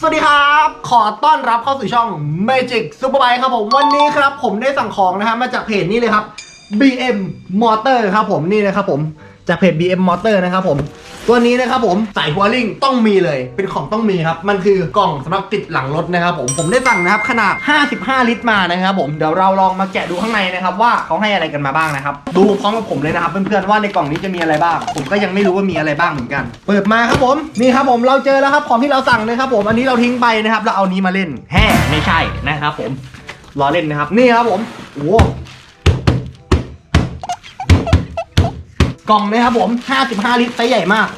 สวัสดีครับ ขอต้อนรับเข้าสู่ช่อง Magic Superbike ครับผม วันนี้ครับผมได้สั่งของนะฮะมาจากเพจนี้เลยครับ BM Motor ครับผมนี่นะครับผม จากเพจ BM Motor นะครับผม ตัวนี้นะครับผมสายหัวลิงต้องมีเลย เป็นของต้องมีครับ มันคือกล่องสำหรับติดหลังรถนะครับผม ผมได้สั่งนะครับขนาด 55 ลิตรมานะครับผม เดี๋ยวเราลองมาแกะดูข้างในนะครับว่าเขาให้อะไรกันมาบ้างนะครับ ดูพร้อมกับผมเลยนะครับเพื่อนๆว่าในกล่องนี้จะมีอะไรบ้าง ผมก็ยังไม่รู้ว่ามีอะไรบ้างเหมือนกัน เปิดมาครับผม นี่ครับผมเราเจอแล้วครับของที่เราสั่งนะครับผม อันนี้เราทิ้งไปนะครับเราเอานี้มาเล่น แฮ่ไม่ใช่นะครับผม รอเล่นนะครับ นี่ครับผม โอ้ กล่องนะครับผม 55 ลิตรไซส์ใหญ่มาก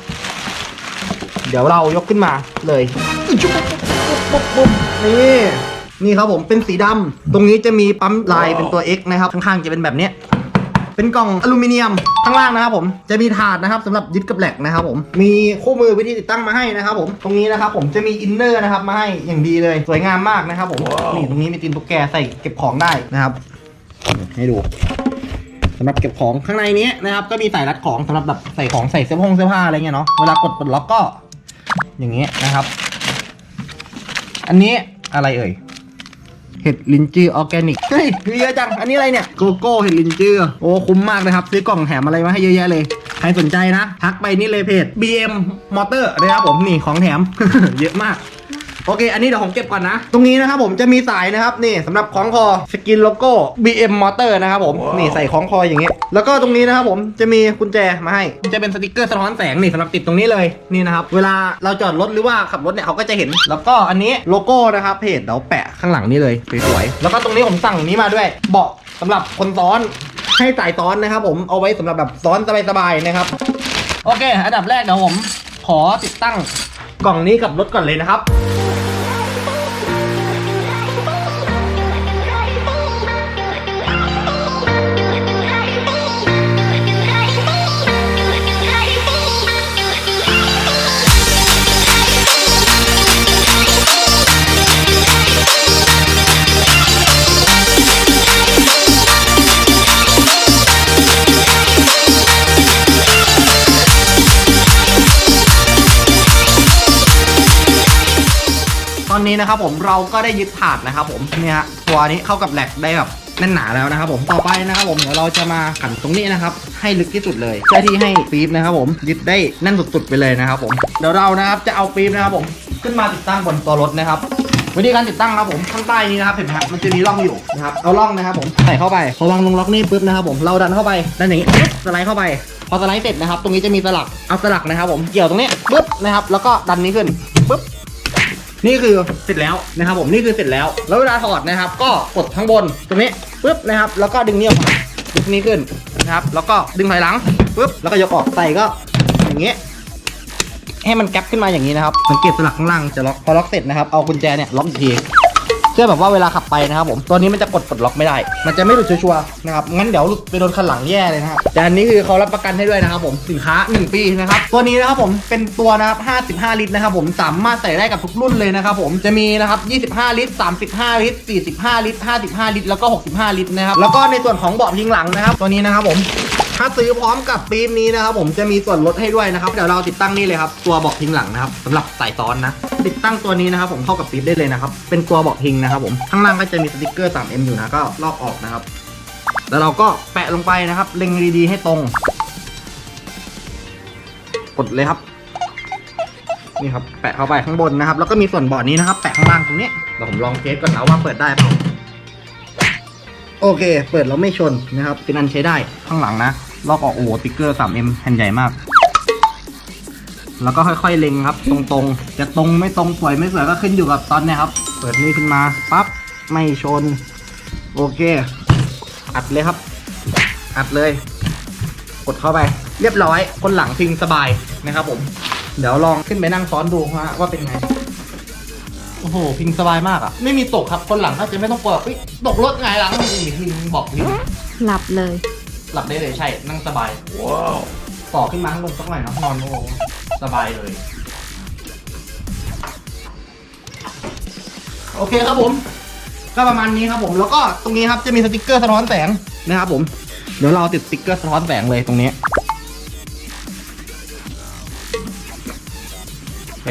เดี๋ยวเรายกขึ้นมาเลยนี่นี่ครับผมเป็นสีดำตรงนี้จะมีปั๊มลายเป็นตัว X นะครับ ข้างๆจะเป็นแบบนี้เป็นกล่องอลูมิเนียมข้างล่างนะครับผมจะมีถาดนะครับสำหรับยึดกับแหลกนะครับผมมีคู่มือวิธีติดตั้งมาให้นะครับผมตรงนี้นะครับผมจะมีอินเนอร์นะครับมาให้อย่างดีเลยสวยงามมากนะครับผมนี่ตรงนี้มีตีนตุ๊กแกใส่เก็บของได้นะครับให้ดู สำหรับเก็บของข้างในนี้นะครับ ก็มีสายรัดของสำหรับแบบใส่ของใส่เสื้อผงเสื้อผ้าอะไรเงี้ยเนาะเวลากดปลดล็อกก็ อย่างเงี้ยนะครับ อันนี้อะไรเอ่ยเห็ดลินจือออร์แกนิกเฮ้ยมีเยอะจัง อันนี้อะไรเนี่ยโกโก้เห็ดลินจือโอ้คุ้มมากนะครับ ซื้อกล่องแถมอะไรมาให้เยอะแยะเลย ใครสนใจนะ ทักไปนี่เลยเพจ BM Motor นะครับผมนี่ของแถม เยอะมาก โอเค อันนี้เดี๋ยวผมเก็บก่อนนะ ตรงนี้นะครับผมจะมีสายนะครับนี่สำหรับคล้องคอสกินโลโก้ BM Motor นะครับผมนี่ใส่คล้องคออย่างเงี้ยแล้วก็ตรงนี้นะครับผมจะมีกุญแจมาให้ จะเป็นสติกเกอร์สะท้อนแสงนี่สำหรับติดตรงนี้เลยนี่นะครับเวลาเราจอดรถหรือว่าขับรถเนี่ยเขาก็จะเห็น แล้วก็อันนี้โลโก้นะครับเพจเดี๋ยวแปะข้างหลังนี่เลยสวยๆแล้วก็ตรงนี้ผมสั่งนี้มาด้วย เบาะสำหรับคนซ้อนให้สายซ้อนนะครับผมเอาไว้สำหรับแบบซ้อนสบายๆนะครับโอเค อันดับแรกเดี๋ยวผมขอติดตั้งกล่องนี้กับรถก่อนเลยนะครับ นี้นะครับผมเราก็ได้ยึดถาดนะครับผมเนี่ยฮะตัวนี้เข้ากับแหลกได้แบบแน่นหนาแล้วนะครับผมต่อไปนะครับผมเดี๋ยวเราจะมาขันตรงนี้นะครับให้ลึกที่สุดเลยเพื่อที่ให้ปี๊บนะครับผมยึดได้แน่นสุดๆไปเลยนะครับผมเดี๋ยวเรานะครับจะเอาปี๊บนะครับผมขึ้นมาติดตั้งบนตัวรถนะครับวิธีการติดตั้งครับผมข้างใต้นี้นะครับเห็นไหมครับมันจะมีร่องอยู่นะครับเอาร่องนะครับผมใส่เข้าไปพอวางลงล็อกนี่ปุ๊บนะครับผมเราดันเข้าไปดันอย่างนี้สไลด์เข้าไปพอสไลด์เสร็จนะครับ ตรงนี้จะมีสลักเอาสลักนะครับผมเกี่ยวตรงนี้ปุ๊บนะครับแล้วก็ดันนี้ขึ้นปุ๊บ นี่คือเสร็จแล้วนะครับผมนี่คือเสร็จแล้ว แล้วเวลาถอดนะครับ ก็กดข้างบนตรงนี้ปึ๊บนะครับ แล้วก็ดึงนี้ออกมาดึงนี้ขึ้นนะครับ แล้วก็ดึงถอยหลังปึ๊บแล้วก็ยกออกใส่ก็อย่างเงี้ยให้มันแก๊ปขึ้นมาอย่างนี้นะครับสังเกตสลักข้างล่างจะล็อกพอล็อกเสร็จนะครับเอากุญแจเนี่ยล็อกอีกที พื่อแบบว่าเวลาขับไปนะครับผมตัวนี้มันจะกดปลดล็อกไม่ได้ มันจะไม่หลุดชัวร์ๆนะครับงั้นเดี๋ยวหลุดไปโดนคันหลังแย่เลยนะครับแต่อันนี้คือเขารับประกันให้ด้วยนะครับผมสินค้า 1 ปีนะครับตัวนี้นะครับผมเป็นตัวนะครับ55 ลิตรนะครับผมสามารถใส่ได้กับทุกรุ่นเลยนะครับผมจะมีนะครับ25 ลิตร 35 ลิตร 45 ลิตร 55 ลิตรแล้วก็ 65 ลิตรนะครับแล้วก็ในส่วนของเบาะพิงหลังนะครับ ตัวนี้นะครับผม ถ้าซื้อพร้อมกับปี๊บนี้นะครับผมจะมีส่วนลดให้ด้วยนะครับเดี๋ยวเราติดตั้งนี่เลยครับตัวเบาะพิงหลังนะครับสำหรับสายซ้อนนะ ติดตั้งตัวนี้นะครับผมเข้ากับปี๊บได้เลยนะครับเป็นตัวเบาะพิงนะครับผมข้างล่างก็จะมีสติกเกอร์ 3M อยู่นะก็ลอกออกนะครับ แล้วเราก็แปะลงไปนะครับเล็งดีๆให้ตรง กดเลยครับนี่ครับแปะเข้าไปข้างบนนะครับ แล้วก็มีส่วนบาะนี้นะครับ แปะข้างล่างตรงนี้เดี๋ยวผมลองเทสก่อนนะว่าเปิดได้เปล่าโอเค เปิดแล้วไม่ชนนะครับเป็นอันใช้ได้ข้างหลังนะ ลอกออกโอ้ติ๊กเกอร์ 3M แผ่นใหญ่มาก แล้วก็ค่อยๆเล็งครับ ตรงๆ จะตรงไม่ตรงสวยไม่สวยก็ขึ้นอยู่กับตอนเนี้ยครับ เปิดนี่ขึ้นมาปั๊บไม่ชน โอเค อัดเลยครับ อัดเลย กดเข้าไป เรียบร้อย คนหลังพิงสบายนะครับผม เดี๋ยวลองขึ้นไปนั่งซ้อนดูฮะว่าเป็นไงโอ้โห พิงสบายมากอะไม่มีตกครับ คนหลังก็จะไม่ต้องกลัวเฮ้ยตกรถไงหลังมีพิงบอกพิงหลับเลย หลับได้เลยใช่ นั่งสบาย ว้าวต่อขึ้นมาข้างบนสักหน่อยเนอะนอนโอ้โหสบายเลย โอเคครับผม ก็ประมาณนี้ครับผม แล้วก็ตรงนี้ครับจะมีสติกเกอร์สะท้อนแสงนะครับผม เดี๋ยวเราติดสติกเกอร์สะท้อนแสงเลยตรงนี้ เเค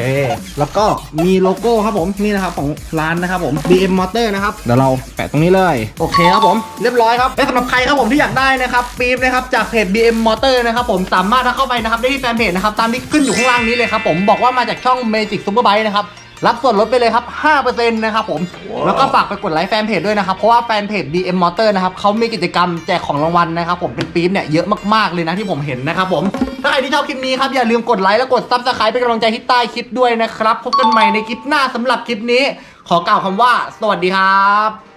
แล้วก็มีโลโก้ครับผมนี่นะครับของร้านนะครับผม BM Motor นะครับเดี๋ยวเราแปะตรงนี้เลยโอเคครับผมเรียบร้อยครับและสำหรับใครครับผมที่อยากได้นะครับปี๊บนะครับจากเพจ BM Motor นะครับผมสามารถเข้าไปนะครับได้ที่แฟนเพจนะครับตามที่ขึ้นอยู่ข้างล่างนี้เลยครับผมบอกว่ามาจากช่อง Magic Superbike นะครับ รับส่วนลดไปเลยครับ 5%นะครับผม แล้วก็ฝากไปกดไลค์แฟนเพจด้วยนะครับ เพราะว่าแฟนเพจ BM Motor นะครับเขามีกิจกรรมแจกของรางวัลนะครับผม เป็นปี๊บเนี่ยเยอะมากๆเลยนะที่ผมเห็นนะครับผม ถ้าใครที่ชอบคลิปนี้ครับอย่าลืมกดไลค์และกด Subscribe เป็นกำลังใจที่ใต้คลิปด้วยนะครับ พบกันใหม่ในคลิปหน้าสำหรับคลิปนี้ ขอกล่าวคำว่า สวัสดีครับ